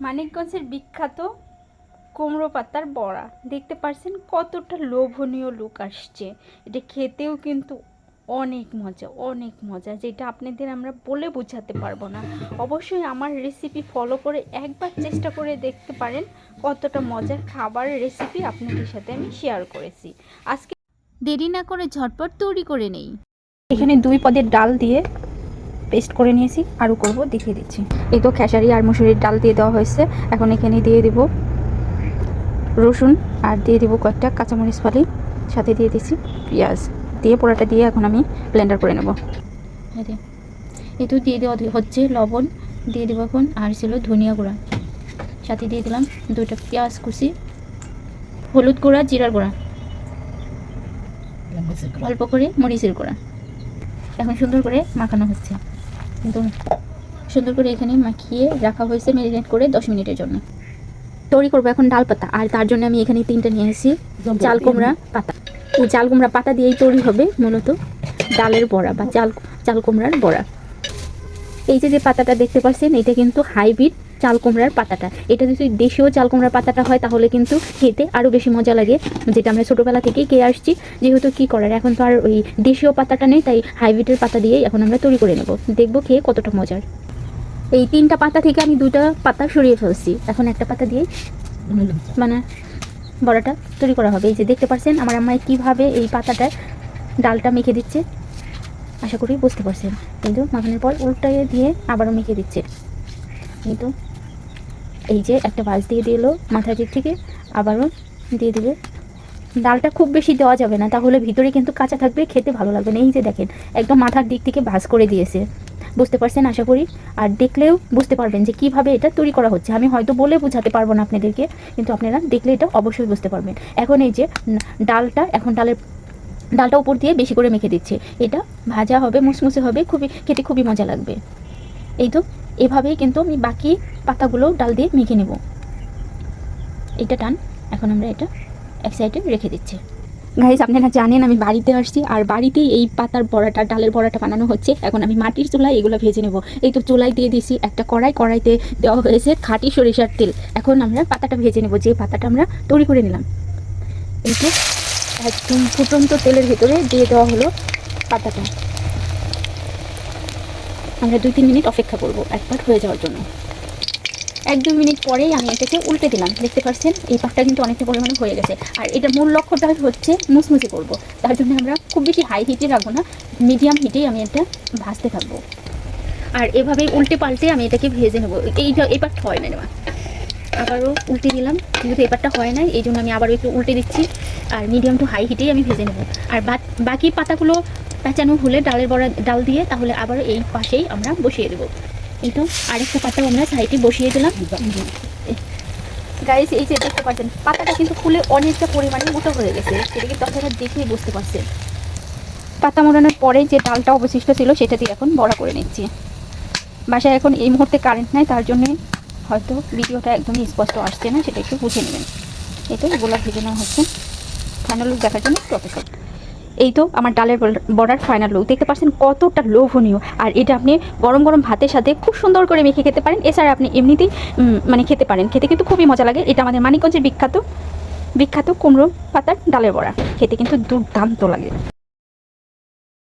মানিকগঞ্জের বিখ্যাত কুমড়ো পাতার বড়া। দেখতে পারছেন কতটা লোভনীয় লুক আসছে। এটা খেতেও কিন্তু অনেক মজা অনেক মজা, যেটা আপনাদের আমরা বলে বোঝাতে পারব না। অবশ্যই আমার রেসিপি ফলো করে একবার চেষ্টা করে দেখতে পারেন কতটা মজার খাবার রেসিপি আপনাদের সাথে আমি শেয়ার করেছি। আজকে দেরি না করে ঝটপট তৈরি করে নেই। এখানে দুই পদের ডাল দিয়ে পেস্ট করে নিয়েছি আরও করব দেখিয়ে দিচ্ছি। এই তো খেসারি আর মুসুরির ডাল দিয়ে দেওয়া হয়েছে। এখন এখানে দিয়ে দেব রসুন আর দিয়ে দেবো কয়েকটা কাঁচামরিচ ফালি সাথে দিয়ে দিচ্ছি পেঁয়াজ। দিয়ে পোড়াটা দিয়ে এখন আমি ব্লেন্ডার করে নেব। এই তো দিয়ে দেওয়া হচ্ছে লবণ দিয়ে দেবো এখন আর ছিল ধনিয়া গুঁড়া। সাথে দিয়ে দিলাম দুইটা পেঁয়াজ কুচি হলুদ গুঁড়া জিরার গুঁড়া। অল্প করে মরিচের গুঁড়া। এখন সুন্দর করে মাখানো হচ্ছে। কিন্তু সুন্দর করে এখানে মাখিয়ে রাখা হয়েছে ম্যারিনেট করে দশ মিনিটের জন্য। তৈরি করব এখন ডাল পাতা আর তার জন্য আমি এখানে তিনটা নিয়ে এসেছি চাল কুমড়া পাতা। এই চাল কুমড়া পাতা দিয়েই তৈরি হবে মূলত ডালের বড়া বা চাল চাল কুমড়ার বড়া। এই যে যে পাতাটা দেখতে পাচ্ছেন, এটা কিন্তু হাইব্রিড চাল কুমড়ার পাতাটা। এটা যদি দেশীয় চাল কুমড়ার পাতাটা হয়, তাহলে কিন্তু খেতে আরও বেশি মজা লাগে। যেটা আমরা ছোটোবেলা থেকেই খেয়ে আসছি, যেহেতু কি করার, এখন তো আর ওই দেশীয় পাতাটা নেই, তাই হাইব্রিডের পাতা দিয়েই এখন আমরা তৈরি করে নেব। দেখব খেয়ে কতটা মজার। এই তিনটা পাতা থেকে আমি দুটা পাতা সরিয়ে ফেলছি। এখন একটা পাতা দিয়ে মানে বড়াটা তৈরি করা হবে। এই যে দেখতে পাচ্ছেন, আমার আম্মাই কীভাবে এই পাতাটা ডালটা মেখে দিচ্ছে। আশা করি বুঝতে পারছেন। কিন্তু মাখানোর পর উল্টায় দিয়ে আবারও মেখে দিচ্ছে। কিন্তু এই যে একটা বাস দিয়ে দিল মাথার দিক থেকে, আবারও দিয়ে দিবে ডালটা খুব বেশি দেওয়া যাবে না। তাহলে ভিতরে কিন্তু কাঁচা থাকবে, খেতে ভালো লাগবে না। এই যে দেখেন, একদম মাথার দিক থেকে ভাজ করে দিয়েছে। বুঝতে পারছেন আশা করি? আর দেখলেও বুঝতে পারবেন যে কীভাবে এটা তৈরি করা হচ্ছে। আমি হয়তো বলে বোঝাতে পারব না আপনাদেরকে, কিন্তু আপনারা দেখলে এটা অবশ্যই বুঝতে পারবেন। এখন এই যে ডালটা, এখন ডালের ডালটা উপর দিয়ে বেশি করে মেখে দিচ্ছে। এটা ভাজা হবে, মুসমুসে হবে, খুবই, খেতে খুবই মজা লাগবে। এই তো, এভাবেই কিন্তু আমি বাকি পাতাগুলো ডাল দিয়ে মেখে নেব। এটা টান, এখন আমরা এটা এক সাইডে রেখে দিচ্ছি। গাইজ আপনারা জানেন আমি বাড়িতে আসছি, আর বাড়িতেই এই পাতার বড়াটা ডালের বড়াটা বানানো হচ্ছে। এখন আমি মাটির চুলায় এগুলো ভেজে নেব। এই তো চুলায় দিয়ে দিয়েছি একটা কড়াই, কড়াইতে দেওয়া হয়েছে খাঁটি সরিষার তেল। এখন আমরা পাতাটা ভেজে নেব, যে পাতাটা আমরা তৈরি করে নিলাম। এই তো একদম ফুটন্ত তেলের ভেতরে দিয়ে দেওয়া হলো পাতাটা। আমরা দুই তিন মিনিট অপেক্ষা করব একবার হয়ে যাওয়ার জন্য। এক দুই মিনিট পরেই আমি এটাকে উল্টে দিলাম। দেখতে পাচ্ছেন? এই পাকটা কিন্তু অনেকটা পরিমাণে হয়ে গেছে। আর এটা মূল লক্ষ্যটা হচ্ছে মুসমুসি করব। তার জন্য আমরা খুব বেশি হাই হিটে রাখব না। মিডিয়াম হিটেই আমি এটা ভাজতে থাকব। আর এভাবেই উল্টে পাল্টে আমি এটাকে ভেজে নেব। এইটা, এই পার্ট হয় না, নেওয়া। আবারও উল্টে দিলাম। যেহেতু এপারটা হয় নাই, এই জন্য আমি আবারও একটু উল্টে দিচ্ছি। আর মিডিয়াম টু হাই হিটেই আমি ভেজে নেব। আর বাকি পাতাগুলো পেঁচানো হলে ডালের বড়া, ডাল দিয়ে, তাহলে আবারও এই পাশেই আমরা বসিয়ে দেবো। এই তো আরেকটা পাতাও আমরা সাইডে বসিয়ে দিলাম। গাইস এই যে দেখতে পাচ্ছেন, পাতাটা কিন্তু ফুলে অনেকটা পরিমাণে মোটা হয়ে গেছে। সেটা কিন্তু আপনারা দেখেই বুঝতে পারছেন। পাতা মোড়ানোর পরে যে ডালটা অবশিষ্ট ছিল, সেটা দিয়ে এখন বড়া করে নিচ্ছি। বাসায় এখন এই মুহূর্তে কারেন্ট নাই, তার জন্যে হয়তো ভিডিওটা একদমই স্পষ্ট আসছে না, সেটা একটু বুঝে নেবেন। এই তো এগুলো ভেজে নেওয়া হচ্ছে। ফাইনাল লুক দেখার জন্য একটু অপেক্ষা এই তো, আমার ডালের বর্ডার ফাইনাল লুক দেখতে পাচ্ছেন কতটা লোভনীয়। আর এটা আপনি গরম গরম ভাতের সাথে খুব সুন্দর করে মেখে খেতে পারেন। এছাড়া আপনি এমনিতেই মানে খেতে পারেন। খেতে কিন্তু খুবই মজা লাগে। এটা আমাদের মানিকগঞ্জের বিখ্যাত বিখ্যাত কুমড়ো পাতার ডালের বড়া। খেতে কিন্তু দুর্দান্ত লাগে।